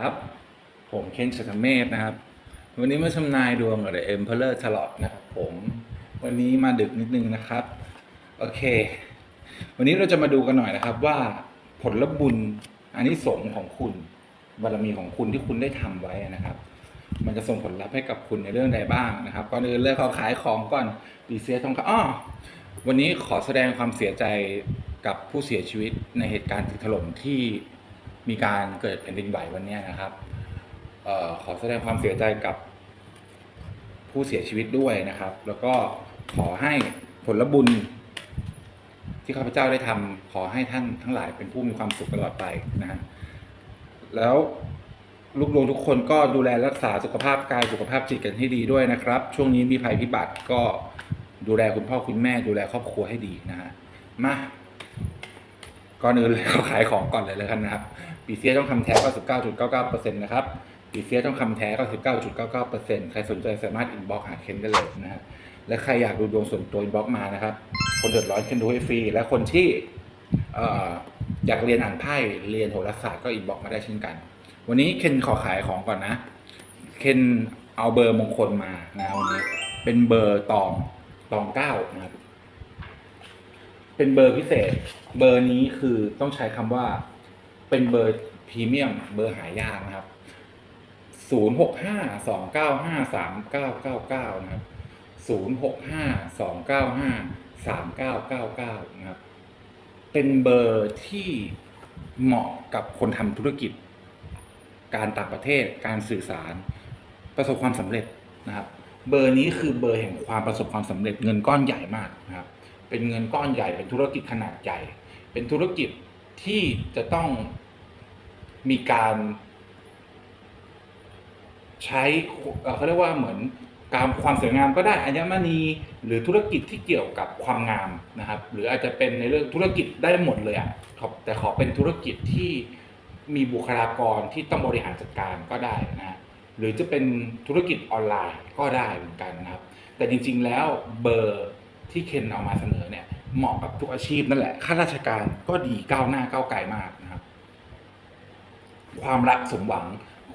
ครับ ผมเคนชัตเมธนะครับ วันนี้มาชำนายดวงกับเอ็มเพลเลอร์ชลอตนะครับผม วันนี้มาดึกนิดนึงนะครับ โอเค วันนี้เราจะมาดูกันหน่อยนะครับว่าผลบุญอันนี้สงของคุณบารมีของคุณที่คุณได้ทำไว้นะครับ มันจะส่งผลลัพธ์ให้กับคุณในเรื่องใดบ้างนะครับก่อนอื่นเรื่องเขาขายของก่อนปีเสียทองคำอ้อวันนี้ขอแสดงความเสียใจกับผู้เสียชีวิตในเหตุการณ์ตึกถล่มที่ มีการเกิดแผ่นดินไหววันนี้นะครับออขอแสดงความเสียใจกับผู้เสียชีวิตด้วยนะครับ แล้วก็ขอให้ผลบุญ ที่ข้าพเจ้าได้ทำขอให้ท่านทั้งหลายเป็นผู้มีความสุขตลอดไปนะฮะแล้วลูกดวงทุกคนก็ดูแลรักษาสุขภาพกายสุขภาพจิตกันให้ดีด้วยนะครับ ช่วงนี้มีภัยพิบัติก็ดูแลคุณพ่อคุณแม่ดูแลครอบครัวให้ดีนะฮะมา ก่อนอื่นเลยเขาขายของก่อนเลยแล้วกันนะครับปีเซียต้องคำแท้ก็19.99%นะครับปีเซียต้องคำแท้ก็19.99%ใครสนใจสามารถอินบ็อกหาเคนได้เลยนะฮะและใครอยากดูดวงส่วนตัวอินบ็อกมานะครับ คนเดือดร้อนเคนดูให้ฟรี และคนที่เอ่ออยากเรียนอ่านไพ่เรียนโหราศาสตร์ก็อินบ็อกมาได้เช่นกัน วันนี้เคนขอขายของก่อนนะ เคนเอาเบอร์มงคลมานะวันนี้เป็นเบอร์ตองตองเก้านะครับ เป็นเบอร์พิเศษ เบอร์นี้คือต้องใช้คำว่า เป็นเบอร์พรีเมียม เบอร์หายากนะครับศูนย์หกห้าสองเก้าห้าสามเก้าเก้าเก้านะครับศูนย์หกห้าสองเก้าห้าสามเก้าเก้าเก้านะครับ เป็นเบอร์ที่เหมาะกับคนทำธุรกิจ การต่างประเทศ การสื่อสาร ประสบความสำเร็จนะครับ เบอร์นี้คือเบอร์แห่งความประสบความสำเร็จเงินก้อนใหญ่มากนะครับ เป็นเงินก้อนใหญ่ เป็นธุรกิจขนาดใหญ่ เป็นธุรกิจที่จะต้องมีการใช้เขาเรียกว่าเหมือนการความสวยงามก็ได้อัญมณีหรือธุรกิจที่เกี่ยวกับความงามนะครับ หรืออาจจะเป็นในเรื่องธุรกิจได้หมดเลยอะแต่ขอเป็นธุรกิจที่มีบุคลากรที่ต้องบริหารจัดการก็ได้นะฮะหรือจะเป็นธุรกิจออนไลน์ก็ได้เหมือนกันนะครับ แต่จริงๆแล้วเบอร์ ที่เคนเอามาเสนอเนี่ยเหมาะกับทุกอาชีพนั่นแหละข้าราชการก็ดีก้าวหน้าก้าวไกลมากนะครับ ความรักสมหวัง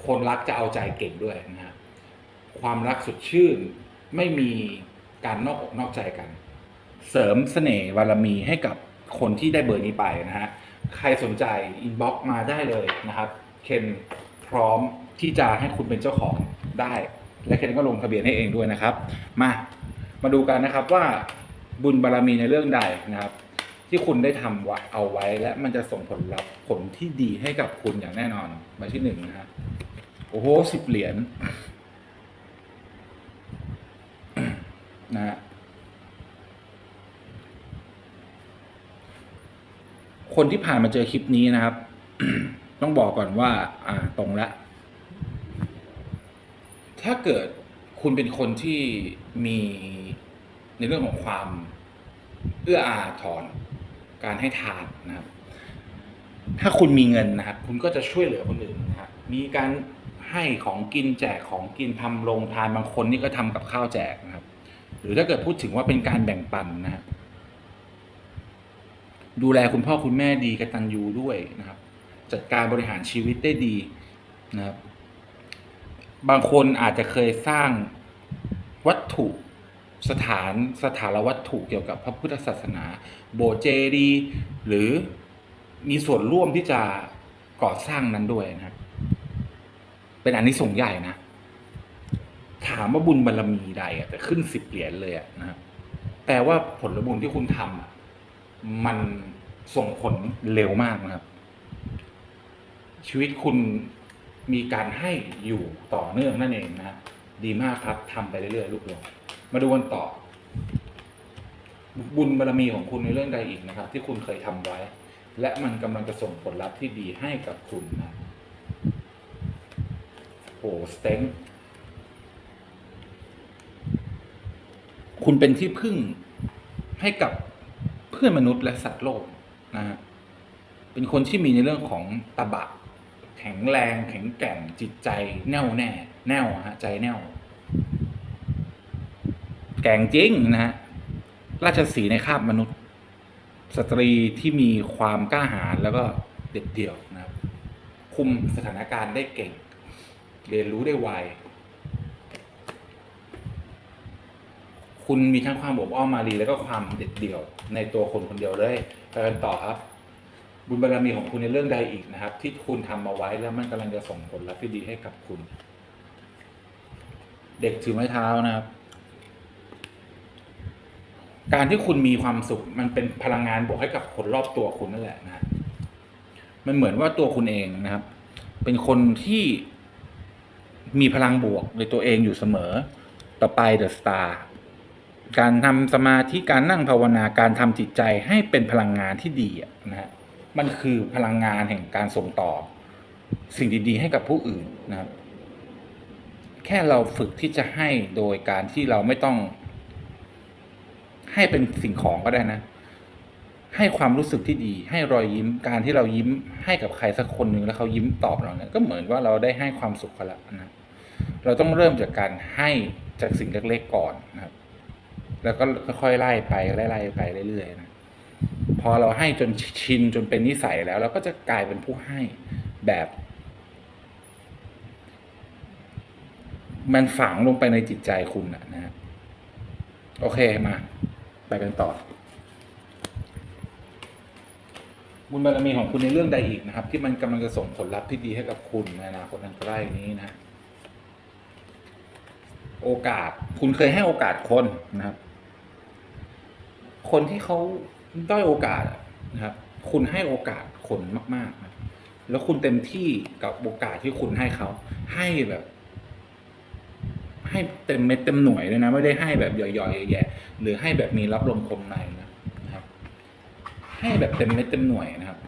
คนรักจะเอาใจเก่งด้วยนะฮะความรักสดชื่นไม่มีการนอกอกนอกใจกัน เสริมเสน่ห์บารมีให้กับคนที่ได้เบอร์นี้ไปนะฮะใครสนใจอินบ็อกมาได้เลยนะครับเคนพร้อมที่จะให้คุณเป็นเจ้าของได้ และเคนก็ลงทะเบียนให้เองด้วยนะครับ มามาดูกันนะครับว่า บุญบารมีในเรื่องใดนะครับ ที่คุณได้ทำไว้เอาไว้ และมันจะส่งผลลัพธ์ผลที่ดีให้กับคุณอย่างแน่นอนใบที่หนึ่งนะฮะโอ้โหสิบเหรียญนะฮะคนที่ผ่านมาเจอคลิปนี้นะครับ ต้องบอกก่อนว่า อ่าตรงละ ถ้าเกิดคุณเป็นคนที่มี ในเรื่องของความเอื้ออาทรการให้ทานนะครับ ถ้าคุณมีเงินนะครับ คุณก็จะช่วยเหลือคนอื่นนะครับมีการให้ของกินแจกของกินทำโรงทานบางคนนี่ก็ทำกับข้าวแจกนะครับ หรือถ้าเกิดพูดถึงว่าเป็นการแบ่งปันนะครับดูแลคุณพ่อคุณแม่ดีกตัญญูด้วยนะครับ จัดการบริหารชีวิตได้ดีนะครับ บางคนอาจจะเคยสร้างวัตถุ สถานสถานวัตถุเกี่ยวกับพระพุทธศาสนา โบเจดี หรือมีส่วนร่วมที่จะก่อสร้างนั้นด้วยนะครับ เป็นอันนี้ส่งใหญ่นะ ถามว่าบุญบารรมีใดอะแต่ขึ้นสิบเหรียญเลยอะนะครับแต่ว่าผลบุญที่คุณทำมันส่งผลเร็วมากนะครับ ชีวิตคุณมีการให้อยู่ต่อเนื่องนั่นเองนะ ดีมากครับทำไปเรื่อยๆลูกหลง มาดูกันต่อ บุญบารรมีของคุณในเรื่องใดอีกนะครับ ที่คุณเคยทำไว้ และมันกำลังจะส่งผลลัพธ์ที่ดีให้กับคุณนะโอ้สเต็งคุณเป็นที่พึ่งให้กับเพื่อนมนุษย์และสัตว์โลกนะฮะเป็นคนที่มีในเรื่องของตบะ แข็งแรง แข็งแกร่งจิตใจ แน่วแน่ แน่วฮะใจแน่ว แก่งจริงนะฮะราชสีในคาบมนุษย์ สตรีที่มีความกล้าหาญแล้วก็เด็ดเดี่ยวนะครับ คุมสถานการณ์ได้เก่ง เรียนรู้ได้ไวคุณมีทั้งความอบอ้อมมารีแล้วก็ความเด็ดเดี่ยว ในตัวคนคนเดียวเลยไปกันต่อครับ บุญบารมีของคุณในเรื่องใดอีกนะครับ ที่คุณทำมาไว้แล้วมันกำลังจะส่งผลลัพธ์ที่ดีให้กับคุณ เด็กถือไม้เท้านะครับ การที่คุณมีความสุข มันเป็นพลังงานบวกให้กับคนรอบตัวคุณนั่นแหละนะฮะมันเหมือนว่าตัวคุณเองนะครับ เป็นคนที่มีพลังบวกในตัวเองอยู่เสมอ ต่อไปเดอะสตาร์การทำสมาธิการนั่งภาวนาการทำจิตใจให้เป็นพลังงานที่ดีนะฮะมันคือพลังงานแห่งการส่งต่อ สิ่งดี ๆ ให้กับผู้อื่นนะครับ แค่เราฝึกที่จะให้โดยการที่เราไม่ต้อง ให้เป็นสิ่งของก็ได้นะ ให้ความรู้สึกที่ดี ให้รอยยิ้มการที่เรายิ้มให้กับใครสักคนหนึ่งแล้วเขายิ้มตอบเราเนี่ยก็เหมือนว่าเราได้ให้ความสุขเขาล้วนะเราต้องเริ่มจากการให้จากสิ่งเล็กๆก่อนนะครับ แล้วก็ค่อยๆไล่ไปไล่ๆไปเรื่อยๆนะพอเราให้จนชินจนเป็นนิสัยแล้ว เราก็จะกลายเป็นผู้ให้แบบมันฝังลงไปในจิตใจคุณนะนะฮะโอเคมา ไปกันต่อ บุญบารมีของคุณในเรื่องใดอีกนะครับ ที่มันกำลังจะส่งผลลัพธ์ที่ดีให้กับคุณในอนาคตอันใกล้นี้นะ โอกาสคุณเคยให้โอกาสคนนะครับ คนที่เขาด้อยโอกาสนะครับ คุณให้โอกาสคนมาก ๆ นะแล้วคุณเต็มที่กับโอกาสที่คุณให้เขาให้แบบ ให้เต็มเม็ดเต็มหน่วยเลยนะ ไม่ได้ให้แบบย่อยๆแย่ๆหรือให้แบบมีรับลมคมในนะครับ ให้แบบเต็มเม็ดเต็มหน่วยนะครับ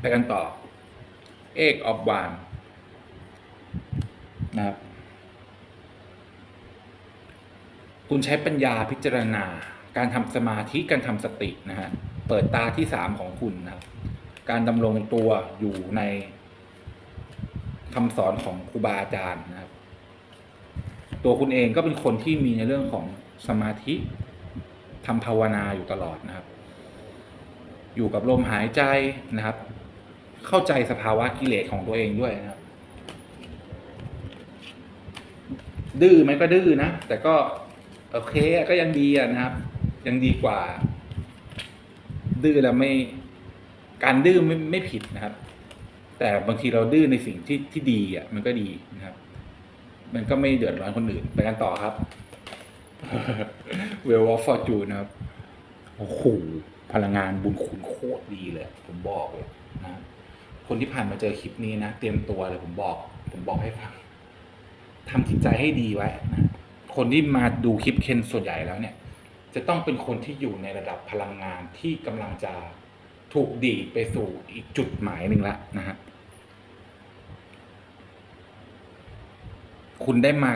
ไปกันต่อเอกออฟวานนะครับ คุณใช้ปัญญาพิจารณา การทำสมาธิการทำสตินะฮะเปิดตาที่สามของคุณนะครับ การดำรงตัวอยู่ในคำสอนของครูบาอาจารย์นะ ตัวคุณเองก็เป็นคนที่มีในเรื่องของสมาธิทำภาวนาอยู่ตลอดนะครับ อยู่กับลมหายใจนะครับ เข้าใจสภาวะกิเลสของตัวเองด้วยนะครับ ดื้อไหมก็ดื้อนะ แต่ก็โอเคก็ยังดีนะครับ ยังดีกว่า ดื้อแล้วไม่การดื้อไม่ไม่ผิดนะครับ แต่บางทีเราดื้อในสิ่งที่ที่ดีอะมันก็ดีนะครับ มันก็ไม่เดือดร้อนคนอื่นไปกันต่อครับเวลวอฟฟอร์จูนะครับโอ้โหพลังงานบุญคุณโคตรดีเลย ผมบอกเลยนะ คนที่ผ่านมาเจอคลิปนี้นะ เตรียมตัวเลยผมบอก ผมบอกให้ฟังทำจิตใจให้ดีไว้นะคนที่มาดูคลิปเคนส่วนใหญ่แล้วเนี่ย จะต้องเป็นคนที่อยู่ในระดับพลังงานที่กำลังจะถูกดีไปสู่อีกจุดหมายหนึ่งแล้วนะฮะ คุณได้มา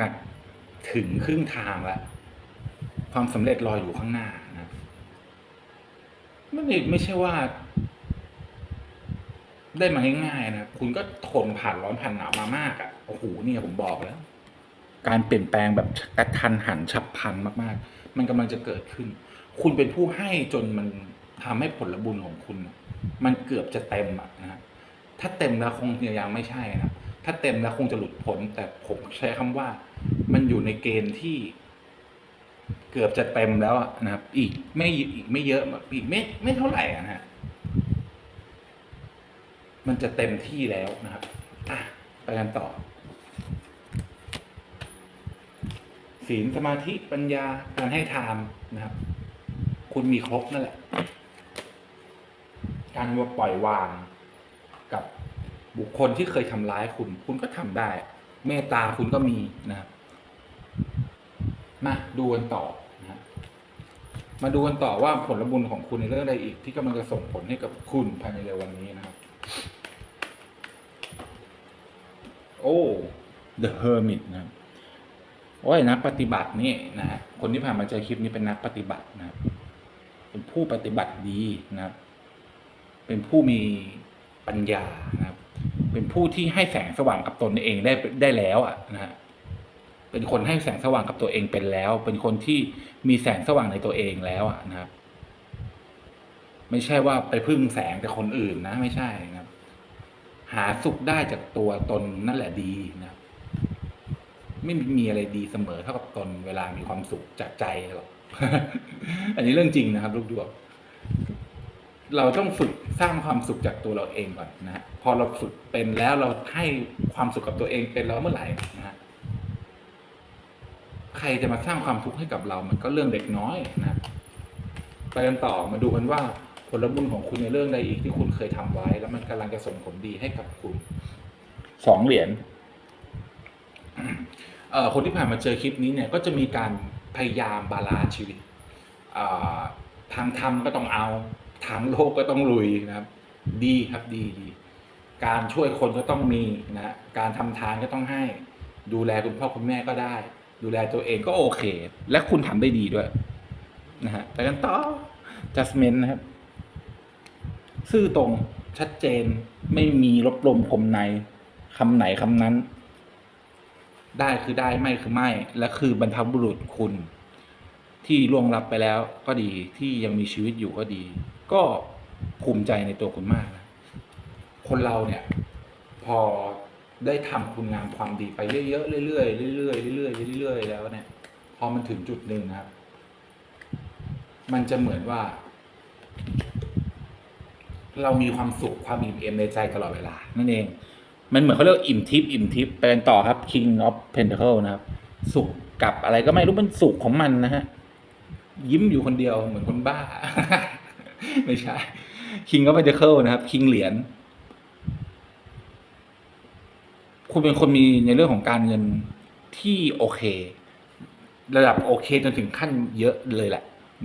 ถึงครึ่งทางแล้ว ความสำเร็จรออยู่ข้างหน้านะไม่ได้ไม่ใช่ว่า ได้มาง่ายๆนะคุณก็ทนผ่านร้อนผ่านหนาวมามากอะ่ะโอ้โหเนี่ยผมบอกแล้ว การเปลี่ยนแปลงแบบกระทันหันฉับพลันมาก ๆ มันกำลังจะเกิดขึ้น คุณเป็นผู้ให้จนมันทำให้ผลบุญของคุณ มันเกือบจะเต็มอะนะฮะถ้าเต็มแล้วคงยังไม่ใช่นะ ถ้าเต็มแล้วคงจะหลุดพ้นแต่ผมใช้คำว่า มันอยู่ในเกณฑ์ที่ เกือบจะเต็มแล้วนะครับ อีกไม่อีกไม่เยอะอีกไม่ไม่เท่าไหร่นะฮะมันจะเต็มที่แล้วนะครับอะไปกันต่อศีลสมาธิปัญญาการให้ทานนะครับ คุณมีครบนั่นแหละ การวปล่อยวางกับ บุคคลที่เคยทำร้ายคุณ คุณก็ทำได้ เมตตาคุณก็มีนะครับมาดูกันต่อนะมาดูกันต่อว่าผลบุญของคุณในเรื่องใดอีก ที่กำลังจะส่งผลให้กับคุณภายในเร็ววันนี้นะครับ โอ้ The Hermit นะครับโอ้ยนักปฏิบัตินี่นะฮะคนที่ผ่านมาเจอคลิปนี้เป็นนักปฏิบัตินะครับ เป็นผู้ปฏิบัติดีนะครับ เป็นผู้มีปัญญานะครับ เป็นผู้ที่ให้แสงสว่างกับตนเองได้ได้แล้วอะนะฮะเป็นคนให้แสงสว่างกับตัวเองเป็นแล้ว เป็นคนที่มีแสงสว่างในตัวเองแล้วอะนะครับไม่ใช่ว่าไปพึ่งแสงแต่คนอื่นนะ ไม่ใช่นะครับ หาสุขได้จากตัวตนนั่นแหละดีนะครับไม่มีอะไรดีเสมอเท่ากับตนเวลามีความสุขจากใจหรอกอันนี้เรื่องจริงนะครับ ลูกดวง เราต้องฝึกสร้างความสุขจากตัวเราเองก่อนนะฮะพอเราฝึกเป็นแล้วเราให้ความสุขกับตัวเองเป็นแล้วเมื่อไหร่นะฮะใครจะมาสร้างความทุกข์ให้กับเรา มันก็เรื่องเด็กน้อยนะไปกันต่อมาดูกันว่าผลบุญของคุณในเรื่องใดอีกที่คุณเคยทำไว้ แล้วมันกำลังจะส่งผลดีให้กับคุณสองเหรียญเอ่อคนที่ผ่านมาเจอคลิปนี้เนี่ยก็จะมีการพยายามบาลานซ์ชีวิตทางธรรมก็ต้องเอา ทางโลกก็ต้องลุยนะครับ ดีครับดีดี การช่วยคนก็ต้องมีนะการทำทานก็ต้องให้ ดูแลคุณพ่อคุณแม่ก็ได้ ดูแลตัวเองก็โอเค และคุณทำได้ดีด้วยนะฮะแต่กันต่อ judgment นะครับ ซื่อตรงชัดเจนไม่มีลบลมคมในคำไหนคำนั้น ได้คือได้ไม่คือไม่ และคือบรรพบุรุษคุณ ที่ล่วงลับไปแล้วก็ดีที่ยังมีชีวิตอยู่ก็ดี ก็ภูมิใจในตัวคุณมากนะคนเราเนี่ย พอได้ทำคุณงามความดีไปเยอะๆเรื่อยๆเรื่อยๆเรื่อยๆเรื่อยๆแล้วเนี่ย พอมันถึงจุดหนึ่งนะครับ มันจะเหมือนว่า เรามีความสุขความอิ่มเอมในใจตลอดเวลา นั่นเอง มันเหมือนเขาเรียกอิ่มทิพย์อิ่มทิพย์ไปกันต่อครับ King of Pentacle นะครับ สุขกับอะไรก็ไม่รู้มันสุขของมันนะฮะยิ้มอยู่คนเดียวเหมือนคนบ้า ไม่ใช่ King of Pentacle นะครับ King เหรียญคุณเป็นคนมีในเรื่องของการเงินที่โอเค ระดับโอเคจนถึงขั้นเยอะเลยแหละ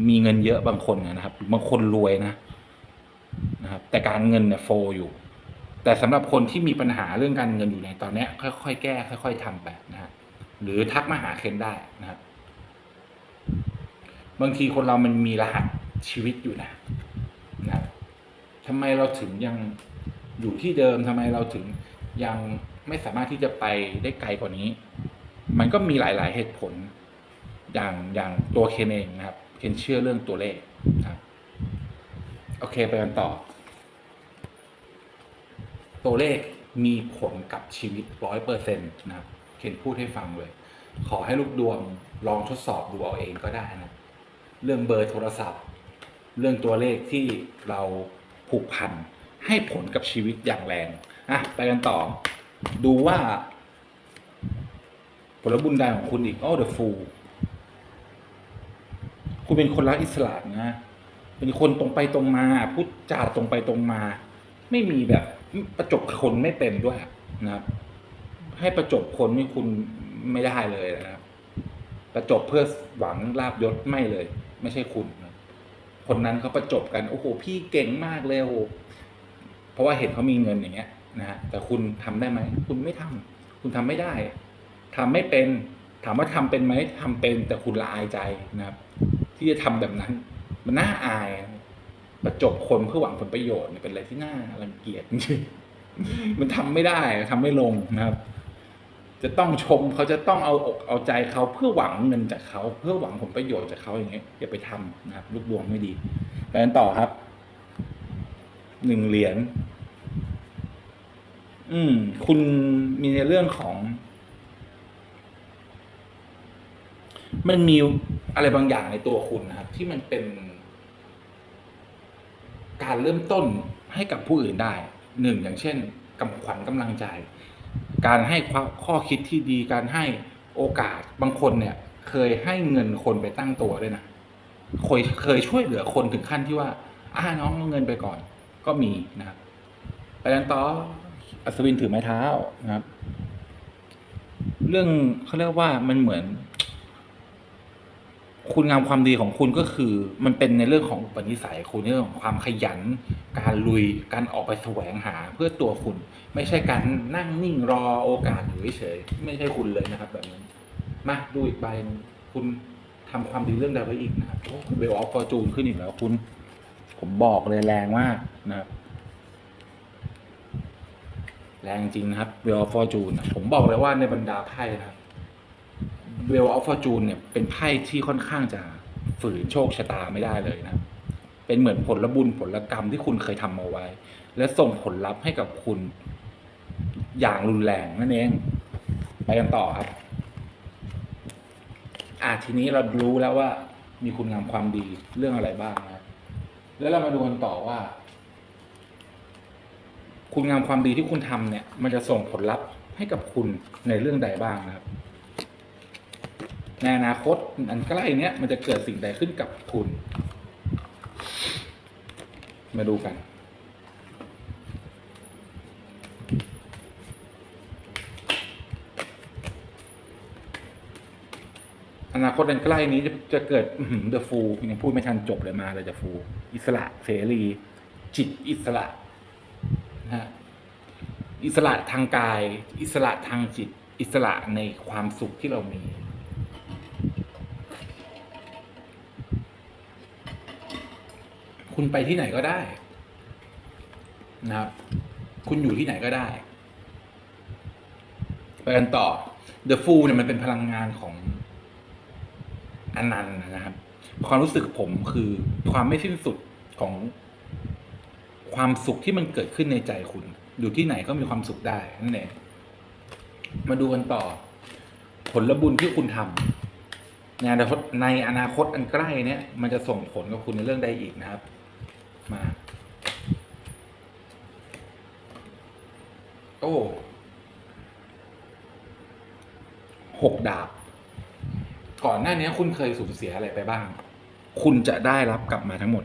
มีเงินเยอะบางคนนะครับ บางคนรวยนะนะครับ แต่การเงินเนี่ยโฟอยู่ แต่สำหรับคนที่มีปัญหาเรื่องการเงินอยู่ในตอนเนี้ย ค่อยๆแก้ ค่อย ๆทำไปนะฮะหรือทักมาหาเคนได้นะครับ บางทีคนเรามันมีรหัสชีวิตอยู่นะ ทำไมเราถึงยังอยู่ที่เดิมทำไมเราถึงยังไม่สามารถที่จะไปได้ไกลกว่านี้ มันก็มีหลาย ๆ เหตุผล อย่างอย่างตัวเคนเองนะครับ เคนเชื่อเรื่องตัวเลขนะครับ โอเคไปกันต่อ ตัวเลขมีผลกับชีวิตร้อยเปอร์เซ็นต์นะครับ เคนพูดให้ฟังเลย ขอให้ลูกดวงลองทดสอบดูเอาเองก็ได้นะ เรื่องเบอร์โทรศัพท์ เรื่องตัวเลขที่เรา ผูกพันให้ผลกับชีวิตอย่างแรงอะไปกันต่อ ดูว่า ผลบุญใดของคุณอีก oh the fool คุณเป็นคนรักอิสระนะ เป็นคนตรงไปตรงมา พูดจาตรงไปตรงมา ไม่มีแบบประจบคนไม่เป็นด้วยนะครับ ให้ประจบคนนี่คุณไม่ได้เลยนะครับ ประจบเพื่อหวังลาบยศไม่เลย ไม่ใช่คุณน คนนั้นเขาประจบกันโอ้โหพี่เก่งมากเลยโอ้โหเพราะว่าเห็นเขามีเงินอย่างเงี้ยนะฮะแต่คุณทำได้ไหมคุณไม่ทำคุณทำไม่ได้ทำไม่เป็น ถามว่าทำเป็นไหมทำเป็นแต่คุณละอายใจนะครับ ที่จะทำแบบนั้น มันน่าอายประจบคนเพื่อหวังผลประโยชน์เป็นอะไรที่น่ารังเกียจจริงมันทำไม่ได้ทำไม่ลงนะครับ จะต้องชมเขาจะต้องเอาอกเอาใจเขาเพื่อหวังเงินจากเขา เพื่อหวังผลประโยชน์จากเขาอย่างเงี้ยอย่าไปทำนะครับลูกดวงไม่ดีไปกันต่อครับหนึ่งเหรียญอืม คุณมีในเรื่องของ มันมีอะไรบางอย่างในตัวคุณนะครับ ที่มันเป็น การเริ่มต้นให้กับผู้อื่นได้หนึ่งอย่างเช่นกำขวัญกำลังใจ การให้ข้อคิดที่ดีการให้โอกาสบางคนเนี่ยเคยให้เงินคนไปตั้งตัวด้วยนะเคยเคยช่วยเหลือคนถึงขั้นที่ว่าอ่าน้องเอาเงินไปก่อนก็มีนะครับไปกันต่ออัศวินถือไม้เท้านะครับ เรื่องเขาเรียกว่ามันเหมือน คุณงามความดีของคุณก็คือ มันเป็นในเรื่องของอุปนิสัยคุณเรื่องของความขยัน การลุยการออกไปแสวงหาเพื่อตัวคุณ ไม่ใช่การนั่งนิ่งรอโอกาสอยู่เฉยไม่ใช่คุณเลยนะครับ แบบนั้นมาดูอีกใบคุณทำความดีเรื่องใดไว้อีกนะครับเวลออฟฟอร์จูนขึ้นอีกแล้วคุณ ผมบอกเลยแรงมากนะครับ แรงจริงนะครับเวลออฟฟอร์จูนผมบอกเลยว่าในบรรดาไพ่นะครับ เวลออฟฟอร์จูนเนี่ยเป็นไพ่ที่ค่อนข้างจะฝืนโชคชะตาไม่ได้เลยนะ เป็นเหมือนผลบุญผลกรรมที่คุณเคยทำเอาไว้ และส่งผลลัพธ์ให้กับคุณอย่างรุนแรงนั่นเอง ไปกันต่อครับ อะทีนี้เรารู้แล้วว่ามีคุณงามความดีเรื่องอะไรบ้างนะ แล้วเรามาดูกันต่อว่า คุณงามความดีที่คุณทำเนี่ย มันจะส่งผลลัพธ์ให้กับคุณในเรื่องใดบ้างนะครับ ในอนาคตอันใกล้เนี้ยมันจะเกิดสิ่งใดขึ้นกับคุณมาดูกันอนาคตอันใกล้นี้จะจะเกิดเดอะฟูยังพูดไม่ทันจบเลยมาเลยจะฟูอิสระเสรี จิตอิสระนะฮะอิสระทางกาย อิสระทางจิต อิสระในความสุขที่เรามี คุณไปที่ไหนก็ได้นะครับ คุณอยู่ที่ไหนก็ได้ไปกันต่อ The Fool เนี่ยมันเป็นพลังงานของอนันต์นะครับ ความรู้สึกผมคือความไม่สิ้นสุดของความสุขที่มันเกิดขึ้นในใจคุณ อยู่ที่ไหนก็มีความสุขได้นั่นเองมาดูกันต่อ ผลบุญที่คุณทำในอนาคตในอนาคตอันใกล้เนี่ย มันจะส่งผลกับคุณในเรื่องใดอีกนะครับ มา โอ้หกดาบ ก่อนหน้านี้คุณเคยสูญเสียอะไรไปบ้าง คุณจะได้รับกลับมาทั้งหมด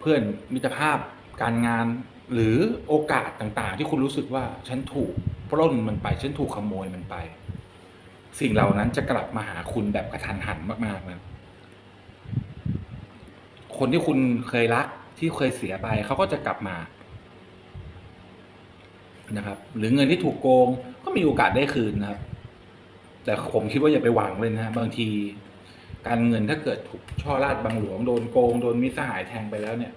เพื่อนมิตรภาพการงานหรือโอกาสต่างๆ ที่คุณรู้สึกว่าฉันถูกปล้นมันไป ฉันถูกขโมยมันไป สิ่งเหล่านั้นจะกลับมาหาคุณแบบกระทันหันมากๆนะคนที่คุณเคยรัก ที่เคยเสียไปเขาก็จะกลับมานะครับ หรือเงินที่ถูกโกงก็มีโอกาสได้คืนนะครับ แต่ผมคิดว่าอย่าไปหวังเลยนะบางที การเงินถ้าเกิดถูกช่อราดบังหลวงโดนโกงโดนมิตรสหายแทงไปแล้วเนี่ย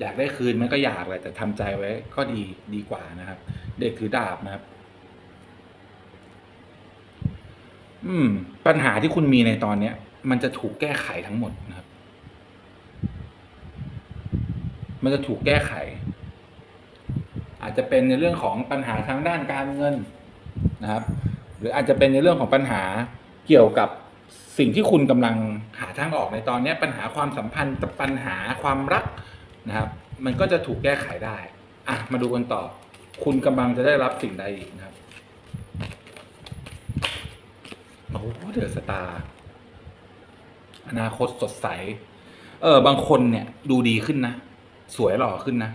อยากได้คืนมันก็อยากแหละแต่ทำใจไว้ก็ดีดีกว่านะครับ เด็กถือดาบนะครับ อืม ปัญหาที่คุณมีในตอนเนี้ย มันจะถูกแก้ไขทั้งหมดนะครับ มันจะถูกแก้ไข อาจจะเป็นในเรื่องของปัญหาทางด้านการเงินนะครับ หรืออาจจะเป็นในเรื่องของปัญหาเกี่ยวกับสิ่งที่คุณกำลังหาทางออกในตอนนี้ปัญหาความสัมพันธ์ปัญหาความรักนะครับ มันก็จะถูกแก้ไขได้อะมาดูกันต่อ คุณกำลังจะได้รับสิ่งใดอีกนะครับโอ้โหเดือะสตาร์อนาคตสดใส เออบางคนเนี่ยดูดีขึ้นนะ สวยหล่อขึ้นนะ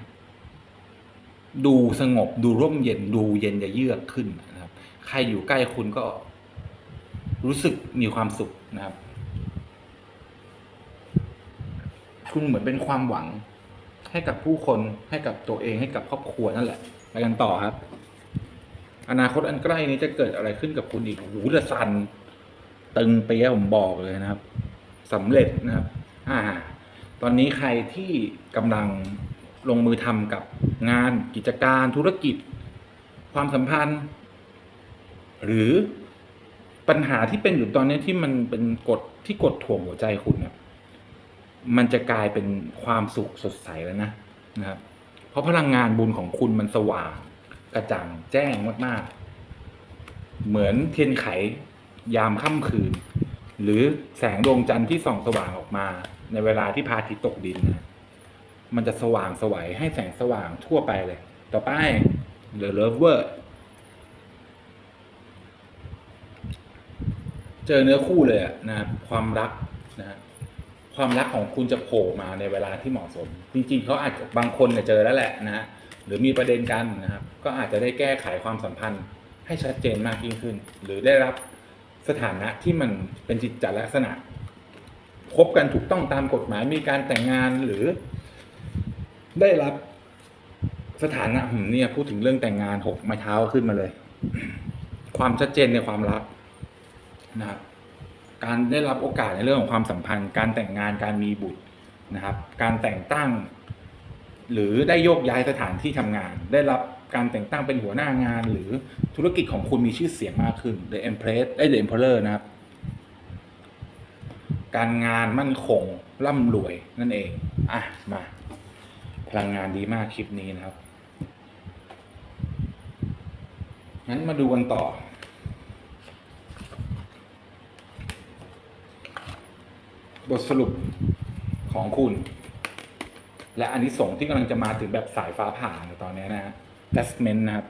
ดูสงบดูร่มเย็นดูเย็นจะเยือกขึ้นนะครับ ใครอยู่ใกล้คุณก็รู้สึกมีความสุขนะครับ คุณเหมือนเป็นความหวัง ให้กับผู้คนให้กับตัวเองให้กับครอบครัวนั่นแหละไปกันต่อครับ อนาคตอันใกล้นี้จะเกิดอะไรขึ้นกับคุณอีกหเดอะซัน ตึงเปียผมบอกเลยนะครับสำเร็จนะครับ อ่า ตอนนี้ใครที่กำลังลงมือทำกับงานกิจการธุรกิจ ความสัมพันธ์ หรือปัญหาที่เป็นอยู่ตอนนี้ที่มันเป็นกฎที่กดถ่วงหัวใจคุณเนี่ยมันจะกลายเป็นความสุขสดใสแล้วนะนะครับเพราะพลังงานบุญของคุณมันสว่างกระจ่างแจ้งมากๆ เหมือนเทียนไขยามค่ำคืน หรือแสงดวงจันทร์ที่ส่องสว่างออกมา ในเวลาที่พระอาทิตย์ตกดินนะมันจะสว่างสวัยให้แสงสว่างทั่วไปเลย ต่อไป The Lover เจอเนื้อคู่เลยนะครับความรักนะความรักของคุณจะโผล่มาในเวลาที่เหมาะสม จริงๆเขาอาจจะบางคนเนี่ยเจอแล้วแหละนะฮะหรือมีประเด็นกันนะครับ ก็อาจจะได้แก้ไขความสัมพันธ์ให้ชัดเจนมากยิ่งขึ้น หรือได้รับสถานะที่มันเป็นจิตจลักษณะ คบกันถูกต้องตามกฎหมายมีการแต่งงานหรือได้รับสถานะผมเนี่ยพูดถึงเรื่องแต่งงานหกไม้เท้าขึ้นมาเลย ความชัดเจนในความรักนะครับการได้รับโอกาสในเรื่องของความสัมพันธ์ การแต่งงานการมีบุตรนะครับ การแต่งตั้ง หรือได้โยกย้ายสถานที่ทำงาน ได้รับการแต่งตั้งเป็นหัวหน้างาน หรือธุรกิจของคุณมีชื่อเสียงมากขึ้น The Empress ได้ The Emperor นะครับ การงานมั่นคงร่ำรวยนั่นเองอะมาพลังงานดีมากคลิปนี้นะครับงั้นมาดูกันต่อ บทสรุปของคุณ และอันนี้ส่งที่กำลังจะมาถึงแบบสายฟ้าผ่าในตอนนี้นะฮะ Testament นะครับ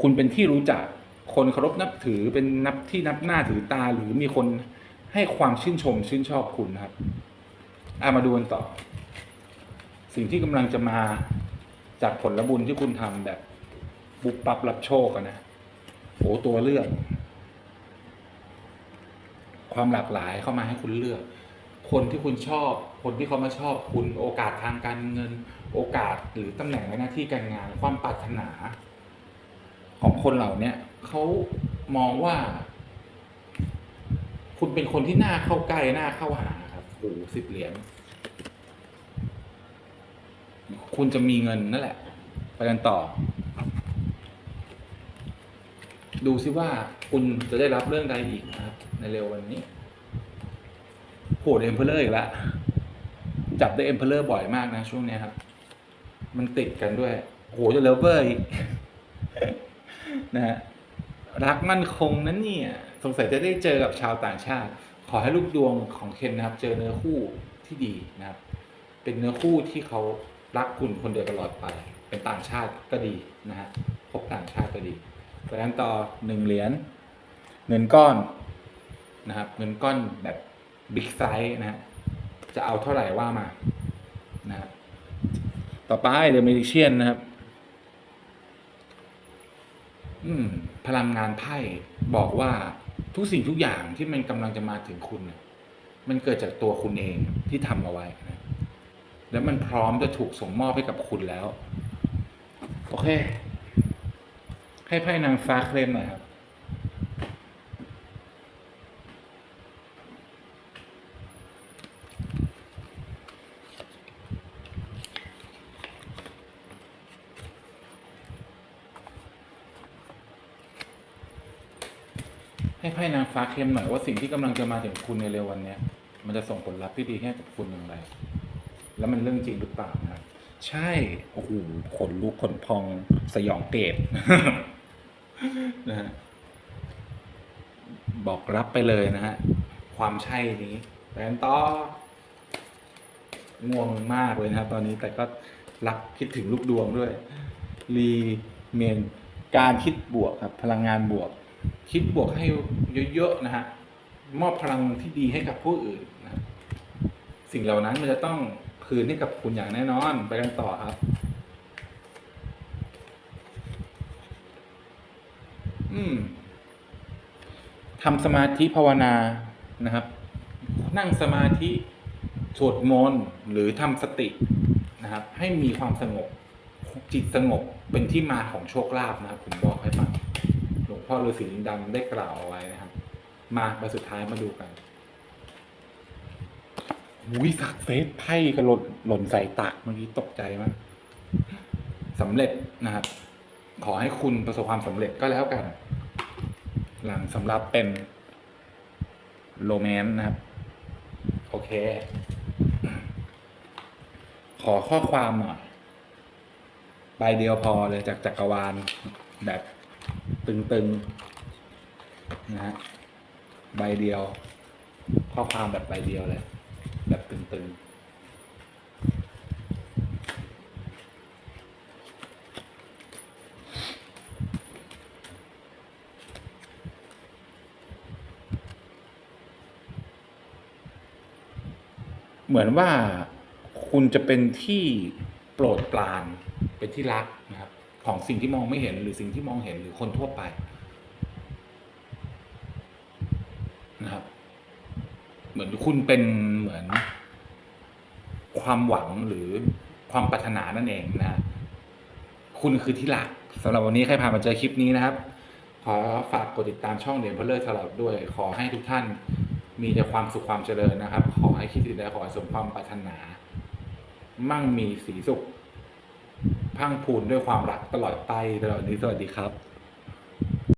คุณเป็นที่รู้จักคนเคารพนับถือเป็นนับที่นับหน้าถือตาหรือมีคน ให้ความชื่นชมชื่นชอบคุณนะครับอะมาดูกันต่อ สิ่งที่กำลังจะมาจากผลบุญที่คุณทำแบบบุบปับรับโชคนะโอ้ตัวเลือก ความหลากหลายเข้ามาให้คุณเลือก คนที่คุณชอบ คนที่เขามาชอบคุณ โอกาสทางการเงิน โอกาสหรือตำแหน่งในหน้าที่การงาน ความปรารถนา ของคนเหล่าเนี้ยเขามองว่า คุณเป็นคนที่น่าเข้าใกล้น่าเข้าหาครับโอ้โหสิบเหรียญคุณจะมีเงินนั่นแหละ ไปกันต่อ ดูซิว่าคุณจะได้รับเรื่องใดอีกนะครับ ในเร็ววันนี้โหดเอ็มเพลเลอร์อีกแล้วจับได้เอ็มเพลเลอร์บ่อยมากนะ ช่วงนี้ครับ มันติดกันด้วยโหจะเลเวอร์อีกนะฮะ รักมั่นคงนั้นเนี่ย สงสัยจะได้เจอกับชาวต่างชาติ ขอให้ลูกดวงของเคนนะครับ เจอเนื้อคู่ที่ดีนะครับ เป็นเนื้อคู่ที่เขารักคุณคนเดียวตลอดไป เป็นต่างชาติก็ดีนะฮะพบต่างชาติก็ดีเพราะฉะนั้นต่อหนึ่งเหรียญเงินก้อนนะครับ เงินก้อนแบบบิ๊กไซส์นะฮะจะเอาเท่าไหร่ว่ามานะครับต่อไปเดอะเมดิเชียนนะครับ อืม ลังงานไพ่บอกว่าทุกสิ่งทุกอย่างที่มันกำลังจะมาถึงคุณ มันเกิดจากตัวคุณเองที่ทำเอาไว้นะแล้วมันพร้อมจะถูกส่งมอบให้กับคุณแล้ว โอเค ให้ไพ่นางฟ้าเคลมหน่อยครับางฟ้าเคลมหน่อยว่าสิ่งที่กำลังจะมาถึงคุณในเร็ววันเนี้ยมันจะส่งผลลัพธ์ที่ดีให้กับคุณอย่างไร แล้วมันเรื่องจริงหรือเปล่านะครับใช่ โอ้โหขนลุกขนพองสยองเกตนะฮะบอกรับไปเลยนะฮะ ความใช่นี้แตนต่อง่วงมากเลยนะครับ ตอนนี้แต่ก็รักคิดถึงลูกดวงด้วย รีเมนการคิดบวกครับ พลังงานบวก คิดบวกให้เยอะๆนะฮะมอบพลังที่ดีให้กับผู้อื่นนะสิ่งเหล่านั้นมันจะต้องคืนให้กับคุณอย่างแน่นอนไปกันต่อครับ อืมทำสมาธิภาวนานะครับ นั่งสมาธิสวดมนต์หรือทำสตินะครับ ให้มีความสงบจิตสงบเป็นที่มาของโชคลาภนะครับผมบอกให้ฟัง พ่อฤาษีลิงดำได้กล่าวเอาไว้นะครับ มาใบสุดท้ายมาดูกันอุ้ยสักเซสไพ่กระหล่นหล่นใส่ตักเมื่อกี้ตกใจมากสำเร็จนะครับ ขอให้คุณประสบความสำเร็จก็แล้วกัน หลังสำหรับเป็นโรแมนต์นะครับ โอเค ขอข้อความหน่อยใบเดียวพอเลยจากจักรวาลแบบ ตึงๆนะฮะใบเดียว ข้อความแบบใบเดียวเลย แบบตึงๆเหมือนว่าคุณจะเป็นที่โปรดปราน เป็นที่รัก ของสิ่งที่มองไม่เห็นหรือสิ่งที่มองเห็นหรือคนทั่วไปนะครับ เหมือนคุณเป็นเหมือน ความหวังหรือความปรารถนานั่นเองนะคุณคือที่รักสำหรับวันนี้ใครผ่านมาเจอคลิปนี้นะครับ ขอฝากกดติดตามช่องเดียนเพลเลอร์ตลอดด้วย ขอให้ทุกท่านมีแต่ความสุขความเจริญนะครับ ขอให้คิดสิ่งใดขอให้สมความปรารถนา มั่งมีสีสุข พังพูนด้วยความรักตลอดไปตลอดนี้สวัสดีครับ